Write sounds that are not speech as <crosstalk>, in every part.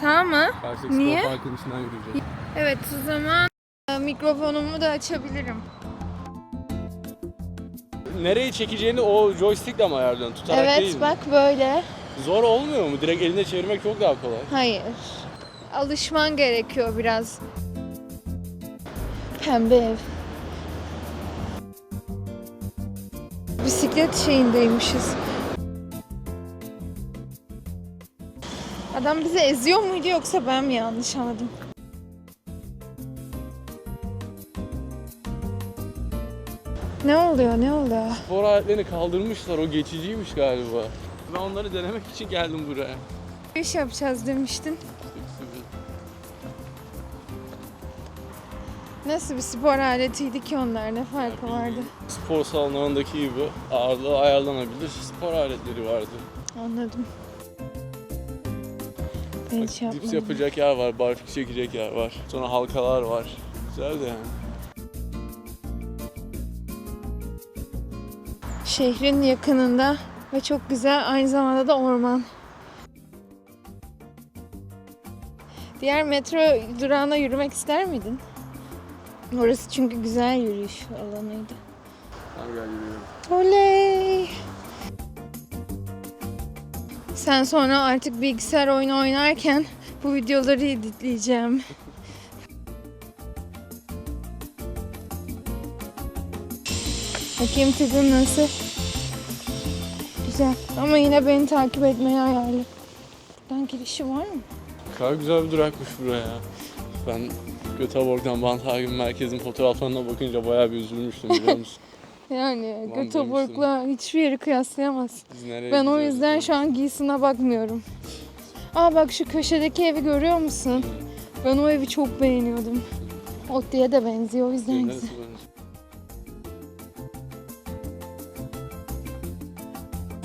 Sağ mı? Karşıdaki Niye? spor içinden yürüyeceğiz. Evet o zaman e, mikrofonumu da açabilirim. Nereyi çekeceğini o joystickle mi ayarlıyorsun? Tutarak değil evet mi? bak böyle. Zor olmuyor mu? Direkt elinde çevirmek çok daha kolay. Hayır. Alışman gerekiyor biraz. Pembe ev. Bisiklet şeyindeymişiz. Adam bizi eziyor muydu yoksa ben mi yanlış anladım? Ne oluyor ne oluyor? Spor aletlerini kaldırmışlar. O geçiciymiş galiba. Ben onları denemek için geldim buraya. İş yapacağız demiştin. Nasıl bir spor aletiydi ki onlar ne farkı vardı? Spor salonlarındaki gibi ağırlığı ayarlanabilir spor aletleri vardı. Anladım. Ben hiç dips yapmadım. yapacak yer var, barfiks çekecek yer var. Sonra halkalar var. Güzel de yani. Şehrin yakınında ve çok güzel aynı zamanda da orman. Diğer metro durağına yürümek ister miydin? Orası çünkü güzel yürüyüş alanıydı. Gel yürüyelim. Oley! Sen sonra artık bilgisayar oyunu oynarken bu videoları editleyeceğim. Bakayım tadın nasıl? Güzel. Ama yine beni takip etmeyi ayarlı. Buradan girişi var mı? Kadar güzel bir durakmış buraya. Ben Göteborg'dan Bandhagen merkezin fotoğraflarına bakınca bayağı bir üzülmüştüm biliyor musun? <laughs> Yani Göteborg'la hiçbir yeri kıyaslayamaz. Biz nereye Ben o yüzden şu an giysine bakmıyorum. Aa bak şu köşedeki evi görüyor musun? Ben o evi çok beğeniyordum. Otti'ye de benziyor o yüzden Neresi güzel. bence?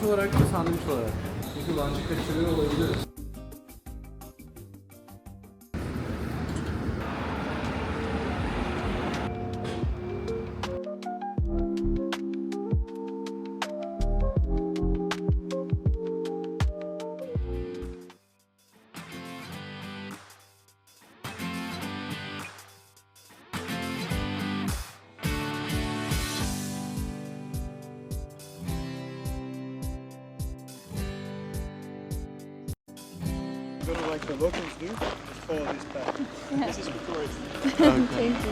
olarak da sandviç olarak. Çünkü bence kaçırıyor olabiliriz. Go to like the locals do, just follow this path. This is for tourists. Thank you.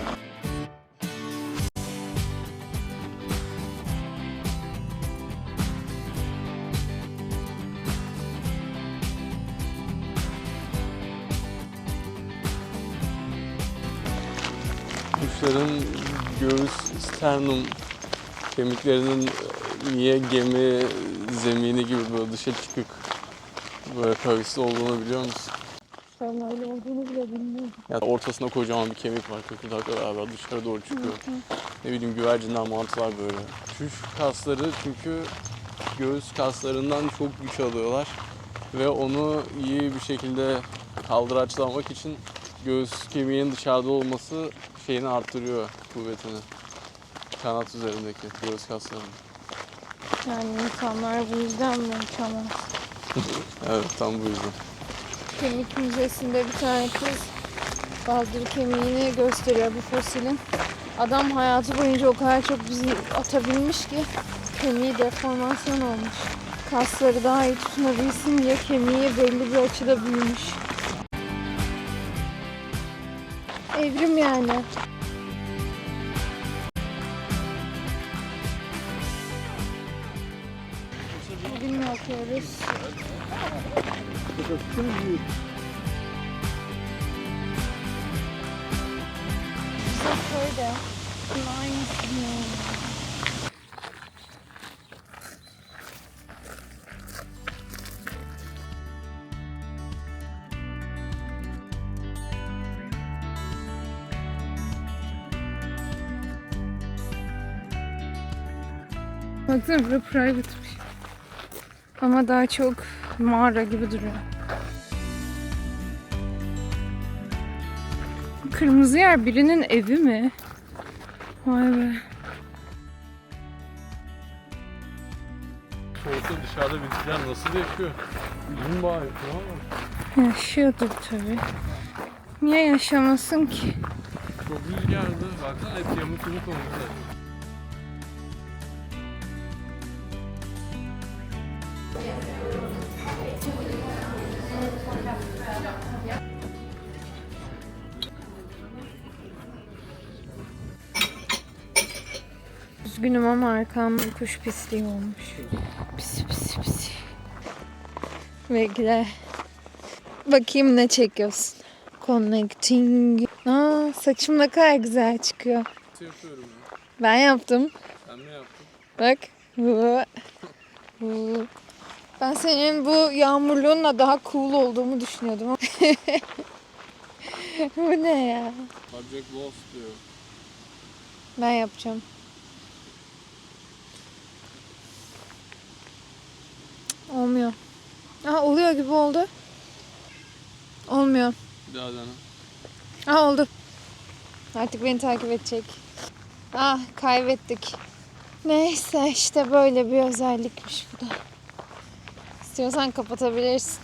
Kuşların göğüs, sternum kemiklerinin niye gemi zemini gibi böyle dışa çıkık böyle kavisli olduğunu biliyor musun? Sonra öyle olduğunu bile bilmiyorum. Yani ortasında kocaman bir kemik var kıkırdakla beraber dışarı doğru çıkıyor. Ne bileyim güvercinler mantılar böyle. Şu kasları çünkü göğüs kaslarından çok güç alıyorlar ve onu iyi bir şekilde kaldıraçlamak için göğüs kemiğinin dışarıda olması şeyini arttırıyor kuvvetini. Kanat üzerindeki göğüs kaslarının. Yani insanlar bu yüzden mi uçamaz? Evet tam bu yüzden. Kemik müzesinde bir tane kız bazıları kemiğini gösteriyor bu fosilin. Adam hayatı boyunca o kadar çok bizi atabilmiş ki kemiği deformasyon olmuş. Kasları daha iyi tutunabilsin diye kemiği belli bir açıda büyümüş. Evrim yani. bakıyoruz. Bize şöyle aynısını Baksana burada private Ama daha çok mağara gibi duruyor. Kırmızı yer birinin evi mi? Vay be. Soğukta dışarıda bizimkiler nasıl yaşıyor? Bilmiyorum bari. Tamam mı? Yaşıyordur tabii. Niye yaşamasın ki? Çok rüzgardı. Baksana hep yamuk yumuk olmuşlar. Üzgünüm ama arkamda kuş pisliği olmuş. Pis pis pis. Bekle. Bakayım ne çekiyorsun. Connecting. Aa, saçım ne kadar güzel çıkıyor. Nasıl yapıyorum ya? Ben yaptım. Sen ne yaptın? Bak. Ben senin bu yağmurluğunla daha cool olduğumu düşünüyordum <laughs> bu ne ya? Subject lost diyor. Ben yapacağım. Olmuyor. Aha oluyor gibi oldu. Olmuyor. Bir daha dene. Aha oldu. Artık beni takip edecek. Ah kaybettik. Neyse işte böyle bir özellikmiş bu da. İstiyorsan kapatabilirsin.